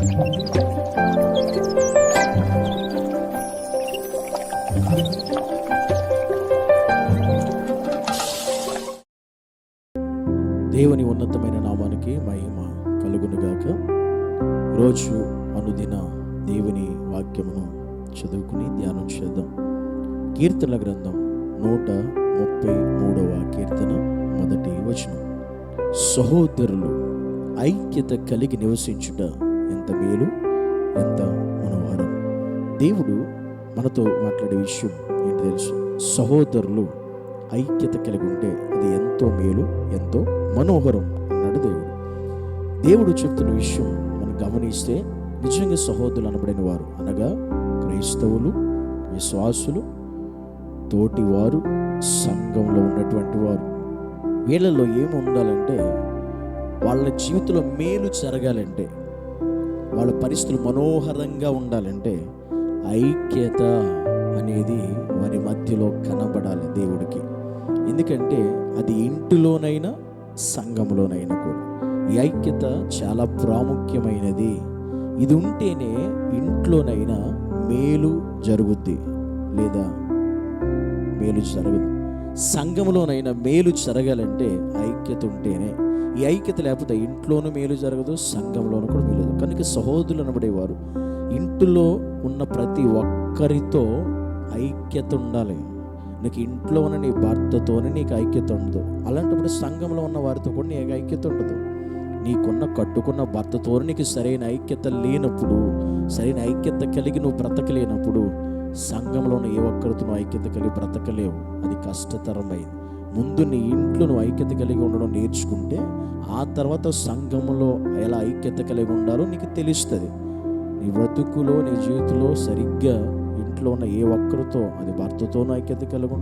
దేవుని ఉన్నతమైన నామానికి మహిమ కలుగునుగాక. రోజు అనుదిన దేవుని వాక్యమును చదువుకుని ధ్యానం చేద్దాం. కీర్తన గ్రంథం నూట ముప్పై మూడవ కీర్తన మొదటి వచనం. సహోదరులు ఐక్యత కలిగి నివసించుట ఎంత మేలు ఎంత మనోహరం. దేవుడు మనతో మాట్లాడే విషయం ఏంటి తెలుసు? సహోదరులు ఐక్యత కలిగి ఉంటే అది ఎంతో మేలు ఎంతో మనోహరం అన్నాడు దేవుడు. దేవుడు చెప్తున్న విషయం మనం గమనిస్తే నిజంగా సహోదరులు అనబడిన వారు అనగా క్రైస్తవులు విశ్వాసులు తోటివారు సంఘంలో ఉన్నటువంటి వారు. వీళ్ళలో ఏమి ఉండాలంటే వాళ్ళ జీవితంలో మేలు జరగాలంటే వాళ్ళ పరిస్థితులు మనోహరంగా ఉండాలంటే ఐక్యత అనేది వారి మధ్యలో కనబడాలి దేవుడికి. ఎందుకంటే అది ఇంటిలోనైనా సంఘంలోనైనా కూడా. ఈ ఐక్యత చాలా ప్రాముఖ్యమైనది. ఇది ఉంటేనే ఇంట్లోనైనా మేలు జరుగుద్ది లేదా మేలు జరగదు. సంఘంలోనైనా మేలు జరగాలంటే ఐక్యత ఉంటేనే. ఈ ఐక్యత లేకపోతే ఇంట్లోనూ మేలు జరగదు సంఘంలోనూ కూడా మేలు జరగదు సహోదరులు అనబడేవారు ఇంటిలో ఉన్న ప్రతి ఒక్కరితో ఐక్యత ఉండాలి నీకు ఇంట్లో ఉన్న నీ భర్తతోనే నీకు ఐక్యత ఉండదు. అలాంటప్పుడు సంఘంలో ఉన్న వారితో కూడా నీకు ఐక్యత ఉండదు. నీకున్న కట్టుకున్న భర్తతో నీకు సరైన ఐక్యత లేనప్పుడు సరైన ఐక్యత కలిగి నువ్వు బ్రతకలేనప్పుడు సంఘంలో ఉన్న ఏ ఒక్కరితో నువ్వు ఐక్యత కలిగి బ్రతకలేవు. అది కష్టతరమైంది. ముందు నీ ఇంట్లో నువ్వు ఐక్యత కలిగి ఉండడం నేర్చుకుంటే ఆ తర్వాత సంఘంలో ఎలా ఐక్యత కలిగి ఉండాలో నీకు తెలుస్తుంది. నీ బ్రతుకులో నీ జీవితంలో సరిగ్గా ఇంట్లో ఉన్న ఏ ఒక్కరితో అది భర్తతోనూ ఐక్యత కలిగి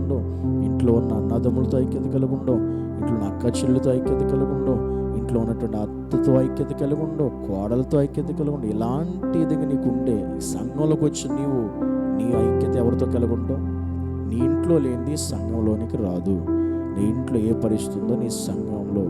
ఇంట్లో ఉన్న అన్నదమ్ములతో ఐక్యత కలిగి ఇంట్లో ఉన్న అక్క చెల్లితో ఐక్యత కలిగి ఇంట్లో ఉన్నటువంటి అత్తతో ఐక్యత కలిగి కోడలతో ఐక్యత కలిగి ఇలాంటి ఇదిగా నీకు ఉండే సంఘంలోకి వచ్చి నీవు నీ ఐక్యత ఎవరితో కలిగి నీ ఇంట్లో లేనిది సంఘంలోనికి రాదు. నీ ఇంట్లో ఏ పరిస్థితి ఉందో నీ సంఘంలో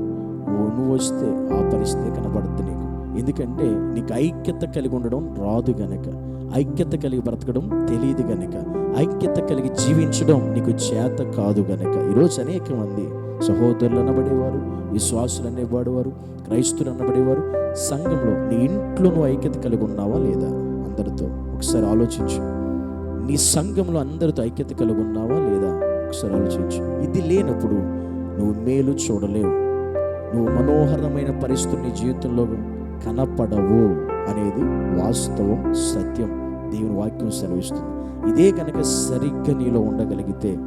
నువ్వు నువ్వు వస్తే ఆ పరిస్థితి కనబడుతుంది నీకు. ఎందుకంటే నీకు ఐక్యత కలిగి ఉండడం రాదు గనక. ఐక్యత కలిగి బ్రతకడం తెలియదు గనక. ఐక్యత కలిగి జీవించడం నీకు చేత కాదు గనక. ఈరోజు అనేక మంది సహోదరులు అనబడేవారు విశ్వాసులు అనేవాడేవారు క్రైస్తులు అనబడేవారు సంఘంలో నీ ఇంట్లో నువ్వు ఐక్యత కలిగి ఉన్నావా లేదా అందరితో? ఒకసారి ఆలోచించు. నీ సంఘంలో అందరితో ఐక్యత కలిగి ఉన్నావా లేదా? ఒకసారి ఆలోచించు ఇది లేనప్పుడు నువ్వు మేలు చూడలేవు. నువ్వు మనోహరమైన పరిస్థితులు నీ జీవితంలో కనపడవు అనేది వాస్తవం సత్యం. దేవుని వాక్యం సెలవిస్తుంది. ఇదే కనుక సరిగ్గా నీలో ఉండగలిగితే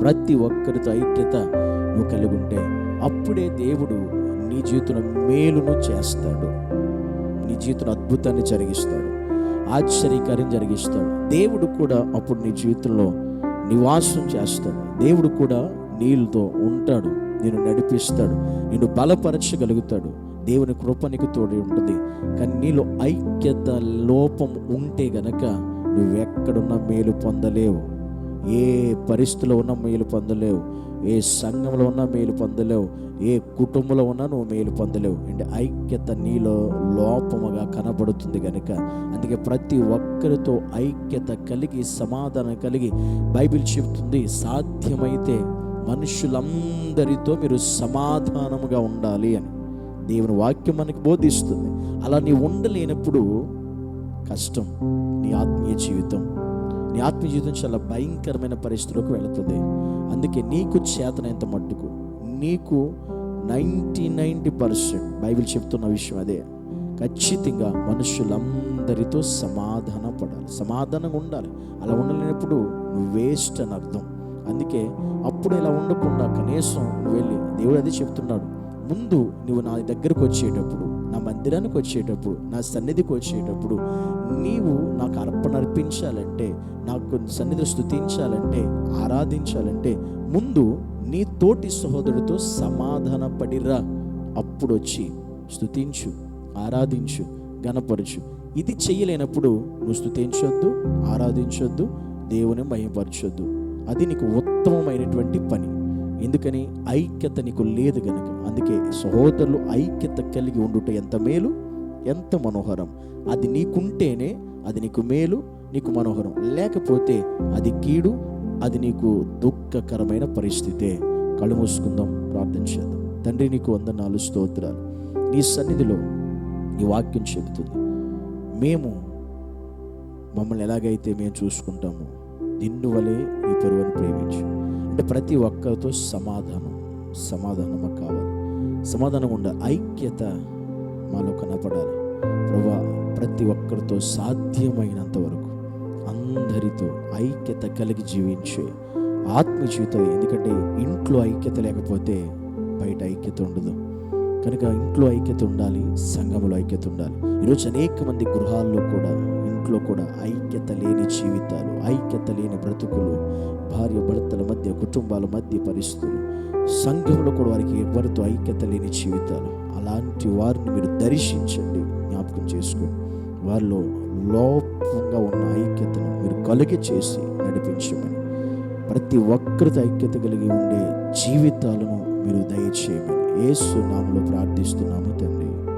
ప్రతి ఒక్కరితో ఐక్యత నువ్వు కలిగి ఉంటే అప్పుడే దేవుడు నీ జీవితంలో మేలును చేస్తాడు. నీ జీవితంలో అద్భుతాన్ని జరిగిస్తాడు. ఆశ్చర్యకార్యం జరిగిస్తాడు. దేవుడు కూడా అప్పుడు నీ జీవితంలో నివాసం చేస్తాడు. దేవుడు కూడా నీళ్ళతో ఉంటాడు. నేను నడిపిస్తాడు. నిన్ను బలపరచగలుగుతాడు. దేవుని కృపనికి తోడి ఉంటుంది. కానీ నీలో ఐక్యత లోపం ఉంటే గనక నువ్వెక్కడున్న మేలు పొందలేవు. ఏ పరిస్థితిలో ఉన్న మేలు పొందలేవు. ఏ సంఘంలో ఉన్న మేలు పొందలేవు. ఏ కుటుంబంలో ఉన్నా నువ్వు మేలు పొందలేవు. అంటే ఐక్యత నీలో లోపముగా కనబడుతుంది కనుక అందుకే ప్రతి ఒక్కరితో ఐక్యత కలిగి సమాధానం కలిగి బైబిల్ చెబుతుంది సాధ్యమైతే మనుషులందరితో మీరు సమాధానముగా ఉండాలి అని. దేవుని వాక్యం మనకి బోధిస్తుంది. అలా నీ ఉండలేనప్పుడు కష్టం నీ ఆత్మీయ జీవితం నీ ఆత్మీయ జీవితం చాలా భయంకరమైన పరిస్థితులకు వెళుతుంది. అందుకే నీకు చేతనైనంత మట్టుకు? నీకు నైంటీ నైంటీ పర్సెంట్ బైబిల్ చెప్తున్న విషయం అదే. ఖచ్చితంగా మనుషులందరితో సమాధాన పడాలి. సమాధానంగా ఉండాలి. అలా ఉండలేనప్పుడు నువ్వు వేస్ట్ అని అర్థం. అందుకే అప్పుడు ఇలా ఉండకుండా కనీసం నువ్వు వెళ్ళి దేవుడు అదే చెప్తున్నాడు. ముందు నువ్వు నా దగ్గరకు వచ్చేటప్పుడు నా మందిరానికి వచ్చేటప్పుడు నా సన్నిధికి వచ్చేటప్పుడు నీవు నాకు అర్పణ అర్పించాలంటే నాకు సన్నిధి స్థుతించాలంటే ఆరాధించాలంటే ముందు నీ తోటి సహోదరుడితో సమాధాన పడిరా అప్పుడు వచ్చి స్థుతించు ఆరాధించు గనపరచు ఇది చేయలేనప్పుడు నువ్వు స్థుతించొద్దు ఆరాధించొద్దు దేవుని మహిమపరచొద్దు. అది నీకు ఉత్తమమైనటువంటి పని. ఎందుకని ఐక్యత నీకు లేదు గనుక. అందుకే సహోదరులు ఐక్యత కలిగి ఉండుట ఎంత మేలు? ఎంత మనోహరం. అది నీకుంటేనే అది నీకు మేలు నీకు మనోహరం. లేకపోతే అది కీడు అది నీకు దుఃఖకరమైన పరిస్థితే. కళ్ళు మూసుకుందాం ప్రార్థన చేద్దాం. తండ్రి నీకు వందనాలు స్తోత్రాలు. నీ సన్నిధిలో నీ వాక్యం చెబుతుంది. మేము మమ్మల్ని ఎలాగైతే మేము చూసుకుంటామో నిన్ను వలె నీ పొరుగును ప్రేమించు. అంటే ప్రతి ఒక్కరితో సమాధానం సమాధానం మాకు కావాలి. సమాధానం ఉండ ఐక్యత మాలో కనపడాలి. ప్రభా ప్రతి ఒక్కరితో సాధ్యమైనంత వరకు అందరితో ఐక్యత కలిగి జీవించే ఆత్మ జీవితం ఎందుకంటే ఇంట్లో ఐక్యత లేకపోతే బయట ఐక్యత ఉండదు. కనుక ఇంట్లో ఐక్యత ఉండాలి సంఘంలో ఐక్యత ఉండాలి. ఈరోజు అనేక మంది గృహాల్లో కూడా ఇంట్లో కూడా ఐక్యత లేని జీవితాలు ఐక్యత లేని బ్రతుకులు భార్య భర్తల మధ్య కుటుంబాల మధ్య పరిస్థితులు సంఘంలో కూడా వారికి ఎవరితో ఐక్యత లేని జీవితాలు. అలాంటి వారిని మీరు దర్శించండి జ్ఞాపకం చేసుకోండి. వారిలో లోపంగా ఉన్న ఐక్యతను మీరు కలిగి చేసి నడిపించమని. ప్రతి ఒక్కరితో ఐక్యత కలిగి ఉండే జీవితాలను మీరు దయచేయమని. యేసు నామలో ప్రార్థిస్తున్నాము తండ్రి.